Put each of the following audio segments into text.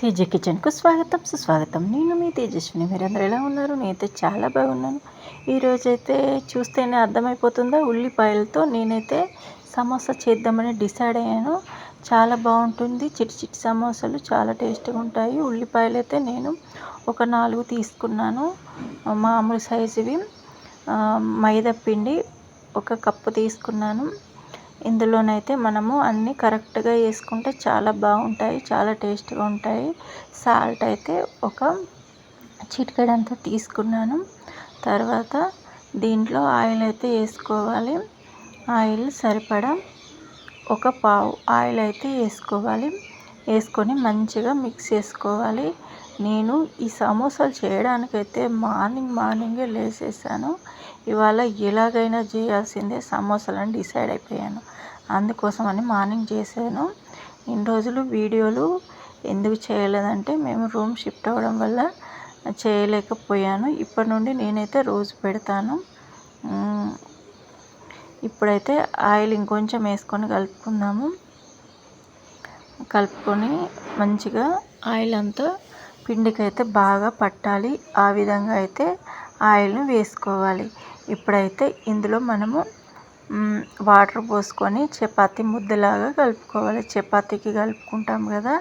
తేజ కిచెన్కు స్వాగతం సుస్వాగతం. నేను మీ తేజస్విని. మీరందరూ ఎలా ఉన్నారు? నేనైతే చాలా బాగున్నాను. ఈరోజైతే చూస్తేనే అర్థమైపోతుందా? ఉల్లిపాయలతో నేనైతే సమోసా చేద్దామని డిసైడ్ అయ్యాను. చాలా బాగుంటుంది. చిట్టి చిట్టి సమోసాలు చాలా టేస్ట్గా ఉంటాయి. ఉల్లిపాయలు అయితే నేను ఒక నాలుగు తీసుకున్నాను. మామూలు సైజువి. మైదా పిండి ఒక కప్పు తీసుకున్నాను. ఇందులోనైతే మనము అన్నీ కరెక్ట్గా వేసుకుంటే చాలా బాగుంటాయి చాలా టేస్ట్గా ఉంటాయి. సాల్ట్ అయితే ఒక చిటికెడంతా తీసుకున్నాను. తర్వాత దీంట్లో ఆయిల్ అయితే వేసుకోవాలి. ఆయిల్ సరిపడా ఒక పావు ఆయిల్ అయితే వేసుకోవాలి. వేసుకొని మంచిగా మిక్స్ చేసుకోవాలి. నేను ఈ సమోసాలు చేయడానికైతే మార్నింగ్ మార్నింగే లేసేసాను. ఇవాళ ఎలాగైనా చేయాల్సిందే సమోసాలని డిసైడ్ అయిపోయాను. అందుకోసమని మార్నింగ్ చేశాను. ఇన్ని రోజులు వీడియోలు ఎందుకు చేయలేదంటే మేము రూమ్ షిఫ్ట్ అవ్వడం వల్ల చేయలేకపోయాను. ఇప్పటి నుండి నేనైతే రోజు పెడతాను. ఇప్పుడైతే ఆయిల్ ఇంకొంచెం వేసుకొని కలుపుకుందాము. కలుపుకొని మంచిగా ఆయిల్ అంతా పిండికి అయితే బాగా పట్టాలి. ఆ విధంగా అయితే ఆయిల్ని వేసుకోవాలి. ఇప్పుడైతే ఇందులో మనము వాటర్ పోసుకొని చపాతీ ముద్దలాగా కలుపుకోవాలి. చపాతీకి కలుపుకుంటాం కదా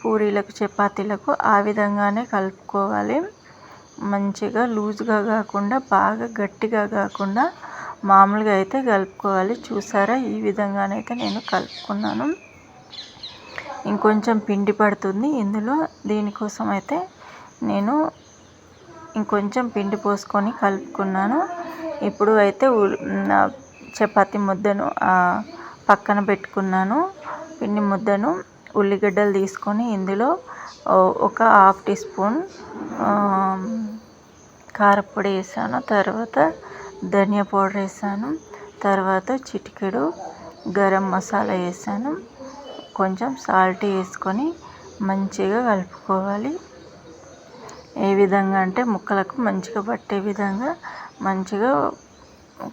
పూరీలకు చపాతీలకు ఆ విధంగానే కలుపుకోవాలి. మంచిగా లూజ్గా కాకుండా బాగా గట్టిగా కాకుండా మామూలుగా అయితే కలుపుకోవాలి. చూసారా? ఈ విధంగానైతే నేను కలుపుకున్నాను. ఇంకొంచెం పిండి పడుతుంది. ఇందులో దీనికోసం అయితే నేను ఇంకొంచెం పిండి పోసుకొని కలుపుకున్నాను. ఇప్పుడు అయితే చపాతి ముద్దను పక్కన పెట్టుకున్నాను. పిండి ముద్దను ఉల్లిగడ్డలు తీసుకొని ఇందులో ఒక హాఫ్ టీ స్పూన్ కారపొడి వేసాను. తర్వాత ధనియా పౌడర్ వేసాను. తర్వాత చిటికెడు గరం మసాలా వేసాను. కొంచెం సాల్ట్ వేసుకొని మంచిగా కలుపుకోవాలి. ఏ విధంగా అంటే ముక్కలకు మంచిగా పట్టే విధంగా మంచిగా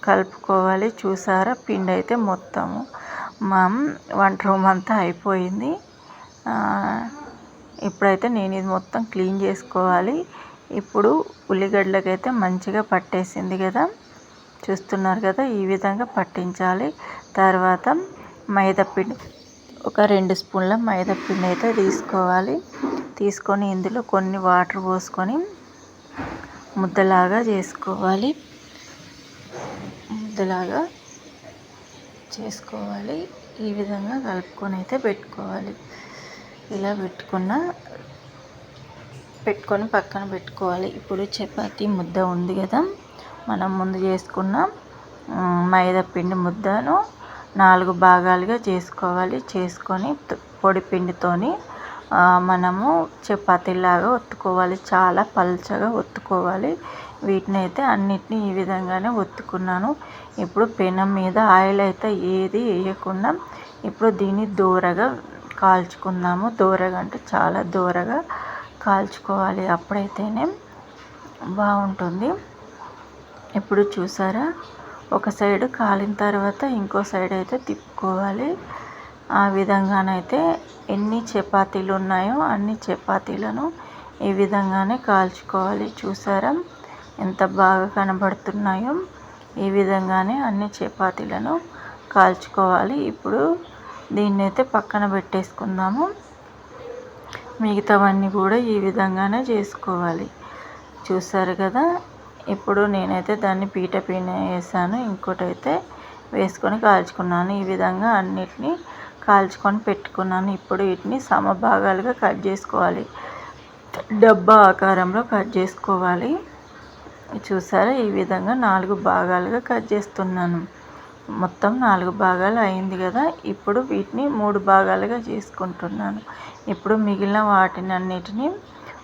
కలుపుకోవాలి. చూసారా? పిండి అయితే మొత్తము. మా వంట రూమ్ అంతా అయిపోయింది. ఇప్పుడైతే నేను ఇది మొత్తం క్లీన్ చేసుకోవాలి. ఇప్పుడు ఉల్లిగడ్డలకైతే మంచిగా పట్టేసింది కదా. చూస్తున్నారు కదా? ఈ విధంగా పట్టించాలి. తర్వాత మైదా పిండి ఒక రెండు స్పూన్ల మైదా పిండి అయితే తీసుకోవాలి. తీసుకొని ఇందులో కొన్ని వాటర్ పోసుకొని ముద్దలాగా చేసుకోవాలి. ముద్దలాగా చేసుకోవాలి. ఈ విధంగా కలుపుకొని అయితే పెట్టుకోవాలి. ఇలా పెట్టుకున్న పెట్టుకొని పక్కన పెట్టుకోవాలి. ఇప్పుడు చపాతి ముద్ద ఉంది కదా. మనం ముందు చేసుకున్న మైదా పిండి ముద్దను నాలుగు భాగాలుగా చేసుకోవాలి. చేసుకొని పొడి పిండితోని మనము చపాతీలాగా ఒత్తుకోవాలి. చాలా పల్చగా ఒత్తుకోవాలి. వీటిని అయితే అన్నిటిని ఈ విధంగానే ఒత్తుకున్నాను. ఇప్పుడు పెనం మీద ఆయిల్ అయితే ఏది వేయకుండా ఇప్పుడు దీన్ని దూరగా కాల్చుకుందాము. దూరగా అంటే చాలా దూరగా కాల్చుకోవాలి అప్పుడైతేనే బాగుంటుంది. ఇప్పుడు చూసారా? ఒక సైడ్ కాలిన తర్వాత ఇంకో సైడ్ అయితే తిప్పుకోవాలి. ఆ విధంగానైతే ఎన్ని చపాతీలు ఉన్నాయో అన్ని చపాతీలను ఈ విధంగానే కాల్చుకోవాలి. చూసారా? ఎంత బాగా కనబడుతున్నాయో. ఈ విధంగానే అన్ని చపాతీలను కాల్చుకోవాలి. ఇప్పుడు దీన్ని అయితే పక్కన పెట్టేసుకుందాము. మిగతావన్నీ కూడా ఈ విధంగానే చేసుకోవాలి. చూసారు కదా? ఇప్పుడు నేనైతే దాన్ని పీట పీన వేసాను. ఇంకోటి అయితే వేసుకొని కాల్చుకున్నాను. ఈ విధంగా అన్నిటినీ కాల్చుకొని పెట్టుకున్నాను. ఇప్పుడు వీటిని సమభాగాలుగా కట్ చేసుకోవాలి. డబ్బా ఆకారంలో కట్ చేసుకోవాలి. చూసారా? ఈ విధంగా నాలుగు భాగాలుగా కట్ చేస్తున్నాను. మొత్తం నాలుగు భాగాలు అయింది కదా? ఇప్పుడు వీటిని మూడు భాగాలుగా చేసుకుంటున్నాను. ఇప్పుడు మిగిలిన వాటిని అన్నిటినీ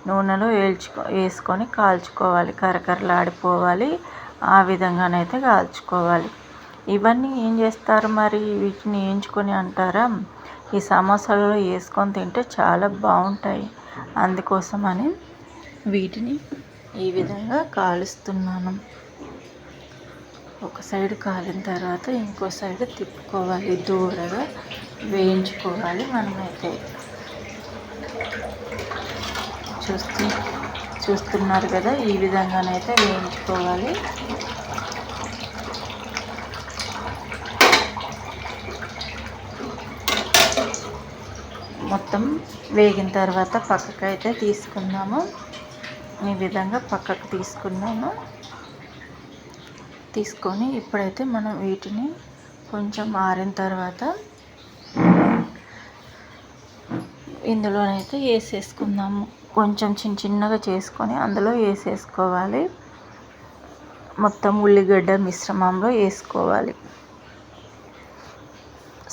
నూనెలో వేల్చుకో వేసుకొని కాల్చుకోవాలి. కరకరలాడిపోవాలి. ఆ విధంగానైతే కాల్చుకోవాలి. ఇవన్నీ ఏం చేస్తారు మరి? వీటిని వేయించుకొని అంటారా? ఈ సమోసాలలో వేసుకొని తింటే చాలా బాగుంటాయి. అందుకోసమని వీటిని ఈ విధంగా కాలుస్తున్నాను. ఒక సైడ్ కాలిన తర్వాత ఇంకో సైడ్ తిప్పుకోవాలి. దూరగా వేయించుకోవాలి మనమైతే. చూస్తూ చూస్తున్నారు కదా ఈ విధంగానైతే వేయించుకోవాలి. మొత్తం వేగిన తర్వాత పక్కకు అయితే తీసుకున్నాము ఈ విధంగా పక్కకు తీసుకున్నాము. తీసుకొని ఇప్పుడైతే మనం వీటిని కొంచెం ఆరిన తర్వాత ఇందులోనైతే వేసేసుకుందాము. కొంచెం చిన్న చిన్నగా చేసుకొని అందులో వేసేసుకోవాలి. మొత్తం ఉల్లిగడ్డ మిశ్రమంలో వేసుకోవాలి.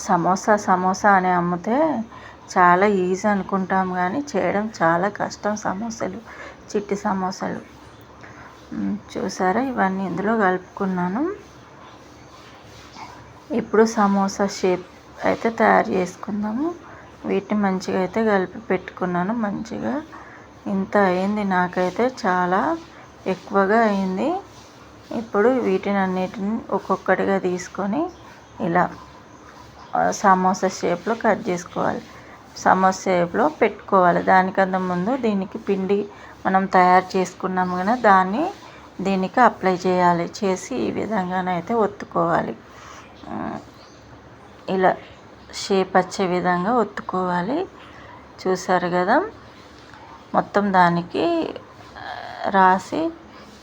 సమోసా సమోసా అని అమ్మితే చాలా ఈజీ అనుకుంటాం కానీ చేయడం చాలా కష్టం సమోసాలు చిట్టి సమోసాలు. చూసారా? ఇవన్నీ ఇందులో కలుపుకున్నాను. ఇప్పుడు సమోసా షేప్ అయితే తయారు చేసుకుందాము. వీటిని మంచిగా అయితే కలిపి పెట్టుకున్నాను. మంచిగా ఇంత అయింది. నాకైతే చాలా ఎక్కువగా అయింది. ఇప్పుడు వీటిని అన్నిటిని ఒక్కొక్కటిగా తీసుకొని ఇలా సమోసా షేప్లో కట్ చేసుకోవాలి. సమోసా షేప్లో పెట్టుకోవాలి. దానికంత ముందు దీనికి పిండి మనం తయారు చేసుకున్నాము కదా దాన్ని దీనికి అప్లై చేయాలి. చేసి ఈ విధంగానైతే ఒత్తుకోవాలి. ఇలా షేప్ వచ్చే విధంగా ఒత్తుకోవాలి. చూసారు కదా? మొత్తం దానికి రాసి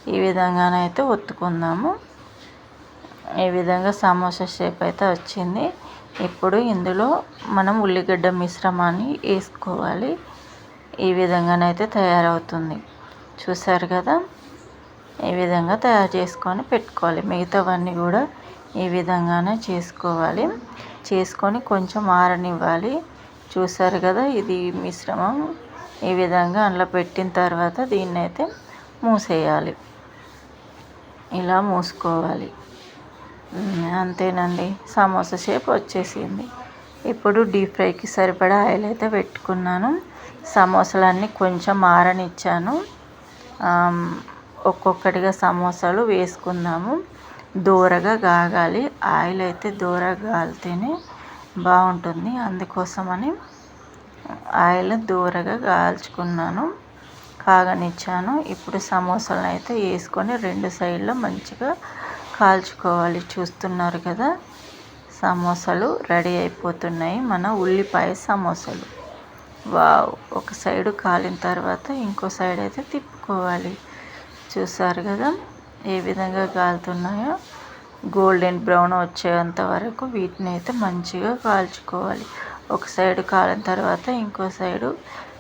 ఈ విధంగానైతే ఒత్తుకుందాము. ఈ విధంగా సమోసా షేప్ అయితే వచ్చింది. ఇప్పుడు ఇందులో మనం ఉల్లిగడ్డ మిశ్రమాన్ని వేసుకోవాలి. ఈ విధంగానైతే తయారవుతుంది. చూసారు కదా? ఈ విధంగా తయారు చేసుకొని పెట్టుకోవాలి. మిగతావన్నీ కూడా ఈ విధంగానే చేసుకోవాలి. చేసుకొని కొంచెం ఆరనివ్వాలి. చూసారు కదా ఇది మిశ్రమం. ఈ విధంగా అందులో పెట్టిన తర్వాత దీన్ని అయితే మూసేయాలి. ఇలా మూసుకోవాలి. అంతేనండి. సమోసా షేప్ వచ్చేసింది. ఇప్పుడు డీప్ ఫ్రైకి సరిపడా ఆయిల్ అయితే పెట్టుకున్నాను. సమోసాలన్నీ కొంచెం ఆరనిచ్చాను. ఒక్కొక్కటిగా సమోసాలు వేసుకుందాము. దూరగా కాగాలి ఆయిల్ అయితే దూరగా కాలితేనే బాగుంటుంది అందుకోసమని ఆయిల్ దూరగా కాల్చుకున్నాను కాగనిచ్చాను. ఇప్పుడు సమోసాలను అయితే వేసుకొని రెండు సైడ్లో మంచిగా కాల్చుకోవాలి. చూస్తున్నారు కదా సమోసాలు రెడీ అయిపోతున్నాయి. మన ఉల్లిపాయ సమోసాలు. వావ్! ఒక సైడు కాలిన తర్వాత ఇంకో సైడ్ అయితే తిప్పుకోవాలి. చూసారు కదా? ఏ విధంగా కాలుతున్నాయో. గోల్డెన్ బ్రౌన్ వచ్చేంత వరకు వీటిని అయితే మంచిగా కాల్చుకోవాలి. ఒక సైడు కాలిన తర్వాత ఇంకో సైడు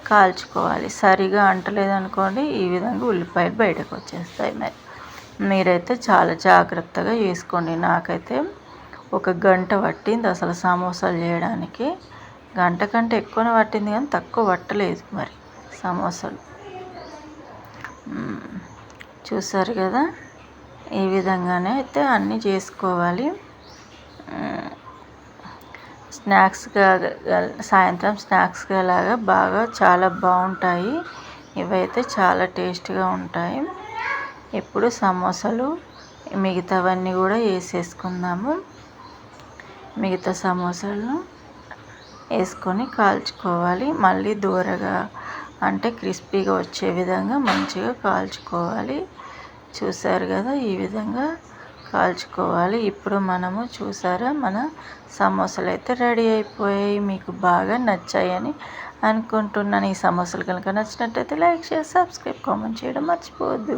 కాల్చుకోవాలి. సరిగా అంటలేదనుకోండి ఈ విధంగా ఉల్లిపాయలు బయటకు వచ్చేస్తాయి మరి. మీరైతే చాలా జాగ్రత్తగా చేసుకోండి నాకైతే ఒక గంట పట్టింది అసలు సమోసాలు చేయడానికి. గంట కంటే ఎక్కువనే పట్టింది కానీ తక్కువ పట్టలేదు మరి సమోసాలు. చూసారు కదా? ఈ విధంగానే అయితే అన్నీ చేసుకోవాలి. స్నాక్స్గా సాయంత్రం స్నాక్స్గా లాగా బాగా చాలా బాగుంటాయి. ఇవైతే చాలా టేస్ట్గా ఉంటాయి. ఇప్పుడు సమోసాలు మిగతావన్నీ కూడా వేసేసుకుందాము. మిగతా సమోసాలను వేసుకొని కాల్చుకోవాలి. మళ్ళీ దూరగా అంటే క్రిస్పీగా వచ్చే విధంగా మంచిగా కాల్చుకోవాలి. చూసారు కదా ఈ విధంగా కాల్చుకోవాలి. ఇప్పుడు మనము చూసారా మన సమోసాలు అయితే రెడీ అయిపోయాయి. మీకు బాగా నచ్చాయని అనుకుంటున్నాను. ఈ సమోసాలు కనుక నచ్చినట్టయితే లైక్ చేసి సబ్స్క్రైబ్ కామెంట్ చేయడం మర్చిపోవద్దు.